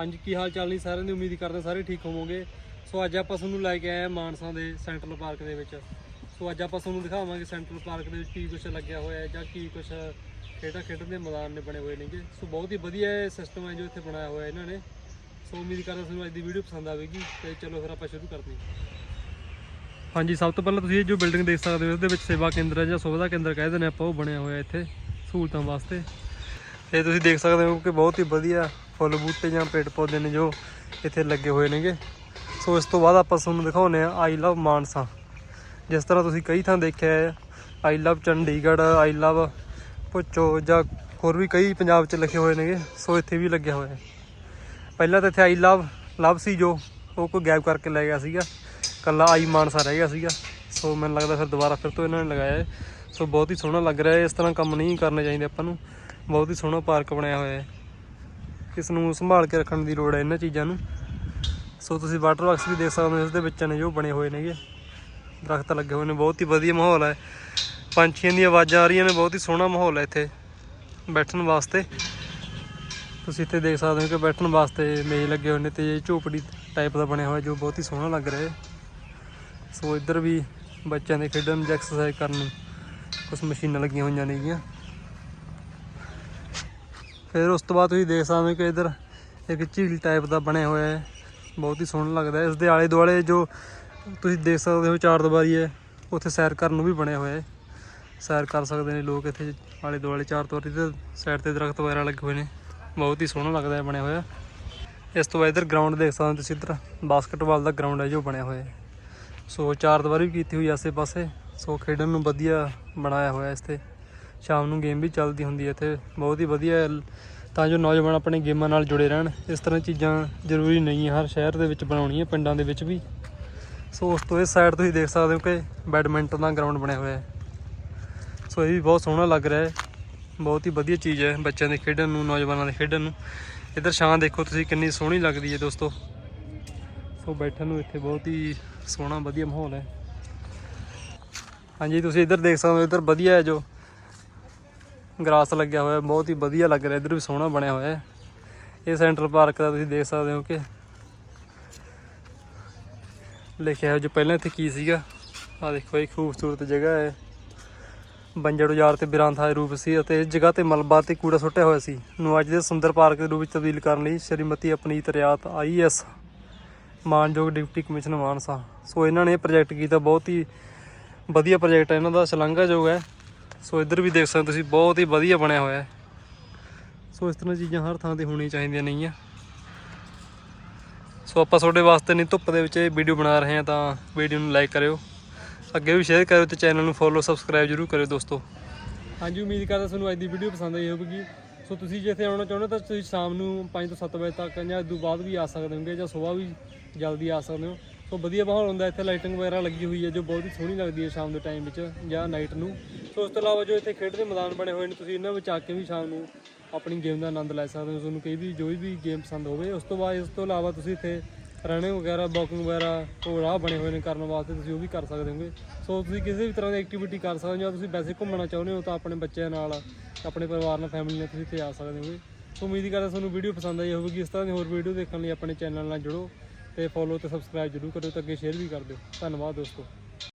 ਹਾਂਜੀ, ਕੀ ਹਾਲ ਚਾਲ ਨਹੀਂ ਸਾਰਿਆਂ ਦੀ? ਉਮੀਦ ਕਰਦੇ ਸਾਰੇ ਠੀਕ ਹੋਵੋਗੇ। ਸੋ ਅੱਜ ਆਪਾਂ ਤੁਹਾਨੂੰ ਲੈ ਕੇ ਆਏ ਹਾਂ ਮਾਨਸਾ ਦੇ ਸੈਂਟਰਲ ਪਾਰਕ ਦੇ ਵਿੱਚ। ਸੋ ਅੱਜ ਆਪਾਂ ਤੁਹਾਨੂੰ ਦਿਖਾਵਾਂਗੇ ਸੈਂਟਰਲ ਪਾਰਕ ਦੇ ਵਿੱਚ ਕੀ ਕੁਝ ਲੱਗਿਆ ਹੋਇਆ ਹੈ ਜਾਂ ਕੀ ਕੁਝ ਖੇਡਾਂ ਖੇਡਣ ਦੇ ਮੈਦਾਨ ਨੇ ਬਣੇ ਹੋਏ ਨੇਗੇ। ਸੋ ਬਹੁਤ ਹੀ ਵਧੀਆ ਸਿਸਟਮ ਹੈ ਜੋ ਇੱਥੇ ਬਣਾਇਆ ਹੋਇਆ ਇਹਨਾਂ ਨੇ। ਸੋ ਉਮੀਦ ਕਰਦੇ ਤੁਹਾਨੂੰ ਅੱਜ ਦੀ ਵੀਡੀਓ ਪਸੰਦ ਆਵੇਗੀ ਤੇ ਚਲੋ ਫਿਰ ਆਪਾਂ ਸ਼ੁਰੂ ਕਰਦੇ ਹਾਂ। ਹਾਂਜੀ, ਸਭ ਤੋਂ ਪਹਿਲਾਂ ਤੁਸੀਂ ਇਹ ਜੋ ਬਿਲਡਿੰਗ ਦੇਖ ਸਕਦੇ ਹੋ ਇਸ ਦੇ ਵਿੱਚ ਸੇਵਾ ਕੇਂਦਰ ਜਾਂ ਸੁਵਿਧਾ ਕੇਂਦਰ ਕਹਿੰਦੇ ਨੇ ਆਪਾਂ, ਉਹ ਬਣਿਆ ਹੋਇਆ ਇੱਥੇ ਸਹੂਲਤਾਂ ਵਾਸਤੇ। ਇਹ ਤੁਸੀਂ ਦੇਖ ਸਕਦੇ ਹੋ ਕਿ ਬਹੁਤ ਹੀ ਵਧੀਆ ਫੁੱਲ ਬੂਟੇ ਜਾਂ ਪੇੜ ਪੌਦੇ ਨੇ ਜੋ ਇੱਥੇ ਲੱਗੇ ਹੋਏ ਨੇਗੇ। ਸੋ ਇਸ ਤੋਂ ਬਾਅਦ ਆਪਾਂ ਤੁਹਾਨੂੰ ਦਿਖਾਉਂਦੇ ਆ ਆਈ ਲਵ ਮਾਨਸਾ। ਜਿਸ ਤਰ੍ਹਾਂ ਤੁਸੀਂ ਕਈ ਥਾਂ ਦੇਖਿਆ ਹੈ I love Chandigarh I love ਪੁੱਚੋ ਜਾਂ ਹੋਰ ਵੀ ਕਈ ਪੰਜਾਬ 'ਚ ਲਿਖੇ ਹੋਏ ਨੇਗੇ, ਸੋ ਇੱਥੇ ਵੀ ਲੱਗਿਆ ਹੋਇਆ ਹੈ। ਪਹਿਲਾਂ ਤਾਂ ਇੱਥੇ ਆਈ ਲਵ ਲਵ ਸੀ ਜੋ, ਉਹ ਕੋਈ ਗੈਪ ਕਰਕੇ ਲੈ ਗਿਆ ਸੀਗਾ। ਕੱਲਾ ਆਈ ਮਾਨਸਾ ਰਹਿ ਗਿਆ ਸੀਗਾ। ਸੋ ਮੈਨੂੰ ਲੱਗਦਾ ਫਿਰ ਦੁਬਾਰਾ ਫਿਰ ਤੋਂ ਇਹਨਾਂ ਨੇ ਲਗਾਇਆ ਹੈ। ਸੋ ਬਹੁਤ ਹੀ ਸੋਹਣਾ ਲੱਗ ਰਿਹਾ ਹੈ, ਇਸ ਤਰ੍ਹਾਂ ਕੰਮ ਨਹੀਂ ਕਰਨੇ ਚਾਹੀਦੇ ਆਪਾਂ ਨੂੰ। ਬਹੁਤ ਹੀ ਸੋਹਣਾ ਪਾਰਕ ਬਣਿਆ ਹੋਇਆ ਹੈ। ਇਸ ਨੂੰ ਸੰਭਾਲ ਕੇ ਰੱਖਣ ਦੀ ਲੋੜ ਹੈ ਇਹਨਾਂ ਚੀਜ਼ਾਂ ਨੂੰ। ਸੋ ਤੁਸੀਂ ਵਾਟਰ ਬਾਕਸ ਵੀ ਦੇਖ ਸਕਦੇ ਹੋ, ਇਸ ਦੇ ਵਿੱਚ ਨੇ ਜੋ ਬਣੇ ਹੋਏ ਨੇਗੇ। ਦਰਖਤ ਲੱਗੇ ਹੋਏ ਨੇ, ਬਹੁਤ ਹੀ ਵਧੀਆ ਮਾਹੌਲ ਹੈ। ਪੰਛੀਆਂ ਦੀਆਂ ਆਵਾਜ਼ਾਂ ਆ ਰਹੀਆਂ ਨੇ, ਬਹੁਤ ਹੀ ਸੋਹਣਾ ਮਾਹੌਲ ਹੈ ਇੱਥੇ ਬੈਠਣ ਵਾਸਤੇ। ਤੁਸੀਂ ਇੱਥੇ ਦੇਖ ਸਕਦੇ ਹੋ ਕਿ ਬੈਠਣ ਵਾਸਤੇ ਮੇਜ਼ ਲੱਗੇ ਹੋਏ ਨੇ ਤੇ ਇਹ ਝੋਪੜੀ ਟਾਈਪ ਦਾ ਬਣਿਆ ਹੋਇਆ ਜੋ ਬਹੁਤ ਹੀ ਸੋਹਣਾ ਲੱਗ ਰਿਹਾ ਹੈ। ਸੋ ਇੱਧਰ ਵੀ ਬੱਚਿਆਂ ਦੇ ਖੇਡਣ ਜਾਂ ਐਕਸਰਸਾਈਜ਼ ਕਰਨ ਨੂੰ ਕੁਝ ਮਸ਼ੀਨਾਂ ਲੱਗੀਆਂ ਹੋਈਆਂ ਨੇਗੀਆਂ। ਫਿਰ ਉਸ ਤੋਂ ਬਾਅਦ ਤੁਸੀਂ ਦੇਖ ਸਕਦੇ ਹੋ ਕਿ ਇੱਧਰ ਇੱਕ ਝੀਲ ਟਾਈਪ ਦਾ ਬਣਿਆ ਹੋਇਆ ਹੈ। ਬਹੁਤ ਹੀ ਸੋਹਣਾ ਲੱਗਦਾ ਹੈ। ਇਸ ਦੇ ਆਲੇ ਦੁਆਲੇ ਜੋ ਤੁਸੀਂ ਦੇਖ ਸਕਦੇ ਹੋ ਚਾਰ ਦੀਵਾਰੀ ਹੈ, ਉੱਥੇ ਸੈਰ ਕਰਨ ਨੂੰ ਵੀ ਬਣਿਆ ਹੋਇਆ ਹੈ। ਸੈਰ ਕਰ ਸਕਦੇ ਨੇ ਲੋਕ ਇੱਥੇ ਆਲੇ ਦੁਆਲੇ ਚਾਰ ਦੀਵਾਰੀ ਤੇ ਸਾਈਡ ਤੇ ਦਰਖਤ ਵਗੈਰਾ ਲੱਗੇ ਹੋਏ ਨੇ। ਬਹੁਤ ਹੀ ਸੋਹਣਾ ਲੱਗਦਾ ਹੈ ਬਣਿਆ ਹੋਇਆ। ਇਸ ਤੋਂ ਬਾਅਦ ਇੱਧਰ ਗਰਾਊਂਡ ਦੇਖ ਸਕਦੇ ਹੋ ਤੁਸੀਂ ਇੱਧਰ। ਬਾਸਕਟਬਾਲ ਦਾ ਗਰਾਊਂਡ ਹੈ ਜੋ ਬਣਿਆ ਹੋਇਆ ਹੈ। ਸੋ ਚਾਰ ਦੀਵਾਰੀ ਵੀ ਕੀਤੀ ਹੋਈ ਆਸੇ ਪਾਸੇ ਸੋ ਖੇਡਣ ਨੂੰ ਵਧੀਆ ਬਣਾਇਆ ਹੋਇਆ ਇਸ ਤੇ। ਸ਼ਾਮ ਨੂੰ ਗੇਮ ਵੀ ਚੱਲਦੀ ਹੁੰਦੀ ਹੈ ਇੱਥੇ। ਬਹੁਤ ਹੀ ਵਧੀਆ ਤਾਂ ਜੋ ਨੌਜਵਾਨ ਆਪਣੇ ਗੇਮਾਂ ਨਾਲ ਜੁੜੇ ਰਹਿਣ। ਇਸ ਤਰ੍ਹਾਂ ਚੀਜ਼ਾਂ ਜ਼ਰੂਰੀ ਨਹੀਂ ਹੈ ਹਰ ਸ਼ਹਿਰ ਦੇ ਵਿੱਚ ਬਣਾਉਣੀ ਹੈ ਪਿੰਡਾਂ ਦੇ ਵਿੱਚ ਵੀ। ਸੋ ਉਸ ਤੋਂ ਇਸ ਸਾਈਡ ਤੁਸੀਂ ਦੇਖ ਸਕਦੇ ਹੋ ਕਿ ਬੈਡਮਿੰਟਨ ਦਾ ਗਰਾਊਂਡ ਬਣਿਆ ਹੋਇਆ ਹੈ। ਸੋ ਇਹ ਵੀ ਬਹੁਤ ਸੋਹਣਾ ਲੱਗ ਰਿਹਾ ਹੈ। ਬਹੁਤ ਹੀ ਵਧੀਆ ਚੀਜ਼ ਹੈ ਬੱਚਿਆਂ ਦੇ ਖੇਡਣ ਨੂੰ, ਨੌਜਵਾਨਾਂ ਦੇ ਖੇਡਣ ਨੂੰ। ਇੱਧਰ ਛਾਂ ਦੇਖੋ ਤੁਸੀਂ, ਕਿੰਨੀ ਸੋਹਣੀ ਲੱਗਦੀ ਹੈ ਦੋਸਤੋ। ਸੋ ਬੈਠਣ ਨੂੰ ਇੱਥੇ ਬਹੁਤ ਹੀ ਸੋਹਣਾ, ਵਧੀਆ ਮਾਹੌਲ ਹੈ। ਹਾਂਜੀ, ਤੁਸੀਂ ਇੱਧਰ ਦੇਖ ਸਕਦੇ ਹੋ, ਇੱਧਰ ਵਧੀਆ ਹੈ ਜੋ। ਗਰਾਸ ਲੱਗਿਆ ਹੋਇਆ, ਬਹੁਤ ਹੀ ਵਧੀਆ ਲੱਗ ਰਿਹਾ, ਇੱਧਰ ਵੀ ਸੋਹਣਾ ਬਣਿਆ ਹੋਇਆ ਹੈ। ਇਹ ਸੈਂਟਰਲ ਪਾਰਕ ਦਾ ਤੁਸੀਂ ਦੇਖ ਸਕਦੇ ਹੋ ਕਿ ਲਿਖਿਆ ਹੋਇਆ ਜੋ ਪਹਿਲਾਂ ਇੱਥੇ ਕੀ ਸੀਗਾ ਆ ਦੇਖੋ ਇਹ ਖੂਬਸੂਰਤ ਜਗ੍ਹਾ ਹੈ। ਬੰਜੜ ਉਜਾਰ ਤੇ ਬਿਰਾਂ ਥਾਂ ਰੂਪ ਸੀ ਅਤੇ ਇਸ ਜਗ੍ਹਾ ਤੇ ਮਲਬਾ ਤੇ ਕੂੜਾ ਸੁੱਟਿਆ ਹੋਇਆ ਸੀ। ਨੂੰ ਅੱਜ ਦੇ ਸੁੰਦਰ ਪਾਰਕ ਦੇ ਰੂਪ ਵਿੱਚ ਤਬਦੀਲ ਕਰਨ ਲਈ ਸ਼੍ਰੀਮਤੀ ਅਪਨੀਤ ਰਿਆਤ ਆਈਐਸ ਮਾਨਯੋਗ ਡਿਪਟੀ ਕਮਿਸ਼ਨਰ ਮਾਨਸਾ। ਸੋ ਇਹਨਾਂ ਨੇ ਇਹ ਪ੍ਰੋਜੈਕਟ ਕੀਤਾ, ਬਹੁਤ ਹੀ ਵਧੀਆ ਪ੍ਰੋਜੈਕਟ ਹੈ, ਇਹਨਾਂ ਦਾ ਸ਼ਲਾਘਾਯੋਗ ਹੈ। ਸੋ ਇੱਧਰ ਵੀ ਦੇਖ ਸਕਦੇ ਤੁਸੀਂ, ਬਹੁਤ ਹੀ ਵਧੀਆ ਬਣਿਆ ਹੋਇਆ ਹੈ। ਸੋ ਇਸ ਤਰ੍ਹਾਂ ਚੀਜ਼ਾਂ ਹਰ ਥਾਂ ਤੇ ਹੋਣੀਆਂ ਚਾਹੀਦੀਆਂ ਨਹੀਂ ਆ ਸੋ ਆਪਾਂ ਤੁਹਾਡੇ ਵਾਸਤੇ ਨਹੀਂ, ਧੁੱਪ ਦੇ ਵਿੱਚ ਇਹ ਵੀਡੀਓ ਬਣਾ ਰਹੇ ਹਾਂ ਤਾਂ ਵੀਡੀਓ ਨੂੰ ਲਾਈਕ ਕਰਿਓ। ਅੱਗੇ ਵੀ ਸ਼ੇਅਰ ਕਰਿਓ ਤੇ ਚੈਨਲ ਨੂੰ ਫੋਲੋ ਸਬਸਕ੍ਰਾਈਬ ਜਰੂਰ ਕਰਿਓ ਦੋਸਤੋ। ਹਾਂਜੀ, ਉਮੀਦ ਕਰਦਾ ਤੁਹਾਨੂੰ ਅੱਜ ਦੀ ਵੀਡੀਓ ਪਸੰਦ ਆਈ ਹੋਵੇਗੀ। ਸੋ ਤੁਸੀਂ ਜੇ ਇੱਥੇ ਆਉਣਾ ਚਾਹੁੰਦੇ ਹੋ ਤਾਂ ਤੁਸੀਂ ਸ਼ਾਮ ਨੂੰ 5 ਤੋਂ 7 ਵਜੇ ਤੱਕ ਜਾਂ ਇਸ ਤੋਂ ਬਾਅਦ ਵੀ ਆ ਸਕਦੇ ਹੋਗੇ ਜਾਂ ਸਵੇਰ ਵੀ ਜਲਦੀ ਆ ਸਕਦੇ ਹੋ। ਸੋ ਵਧੀਆ ਮਾਹੌਲ ਹੁੰਦਾ, ਇੱਥੇ ਲਾਈਟਿੰਗ ਵਗੈਰਾ ਲੱਗੀ ਹੋਈ ਹੈ ਜੋ ਬਹੁਤ ਹੀ ਸੋਹਣੀ ਲੱਗਦੀ ਹੈ ਸ਼ਾਮ ਦੇ ਟਾਈਮ ਵਿੱਚ ਜਾਂ ਨਾਈਟ ਨੂੰ। ਸੋ ਉਸ ਤੋਂ ਇਲਾਵਾ ਜੋ ਇੱਥੇ ਖੇਡ ਦੇ ਮੈਦਾਨ ਬਣੇ ਹੋਏ ਨੇ, ਤੁਸੀਂ ਇਹਨਾਂ ਵਿੱਚ ਆ ਕੇ ਵੀ ਸ਼ਾਮ ਨੂੰ ਆਪਣੀ ਗੇਮ ਦਾ ਆਨੰਦ ਲੈ ਸਕਦੇ ਹੋ, ਤੁਹਾਨੂੰ ਕੋਈ ਵੀ ਜੋ ਵੀ ਗੇਮ ਪਸੰਦ ਹੋਵੇ। ਉਸ ਤੋਂ ਬਾਅਦ, ਇਸ ਤੋਂ ਇਲਾਵਾ ਤੁਸੀਂ ਇੱਥੇ ਰਨਿੰਗ ਵਗੈਰਾ ਵਾਕਿੰਗ ਵਗੈਰਾ, ਉਹ ਰਾਹ ਬਣੇ ਹੋਏ ਨੇ ਕਰਨ ਵਾਸਤੇ, ਤੁਸੀਂ ਉਹ ਵੀ ਕਰ ਸਕਦੇ ਹੋਗੇ। ਸੋ ਤੁਸੀਂ ਕਿਸੇ ਵੀ ਤਰ੍ਹਾਂ ਦੀ ਐਕਟੀਵਿਟੀ ਕਰ ਸਕਦੇ ਹੋ, ਜਾਂ ਤੁਸੀਂ ਵੈਸੇ ਘੁੰਮਣਾ ਚਾਹੁੰਦੇ ਹੋ ਤਾਂ ਆਪਣੇ ਬੱਚਿਆਂ ਨਾਲ, ਆਪਣੇ ਪਰਿਵਾਰ ਨਾਲ ਫੈਮਿਲੀ ਨਾਲ ਤੁਸੀਂ ਇੱਥੇ ਆ ਸਕਦੇ ਹੋਗੇ। ਸੋ ਉਮੀਦ ਕਰਦਾ ਤੁਹਾਨੂੰ ਵੀਡੀਓ ਪਸੰਦ ਆਈ ਹੋਵੇਗੀ। ਇਸ ਤਰ੍ਹਾਂ ਦੀ ਹੋਰ ਵੀਡੀਓ ਦੇਖਣ ਲਈ ਆਪਣੇ ਚੈਨਲ ਨਾਲ ਜੁੜੋ ਤੇ ਫੋਲੋ ਤੇ ਸਬਸਕ੍ਰਾਈਬ ਜਰੂਰ ਕਰਿਓ ਤੇ ਅੱਗੇ ਸ਼ੇਅਰ ਵੀ ਕਰ ਦਿਓ। ਧੰਨਵਾਦ ਦੋਸਤੋ।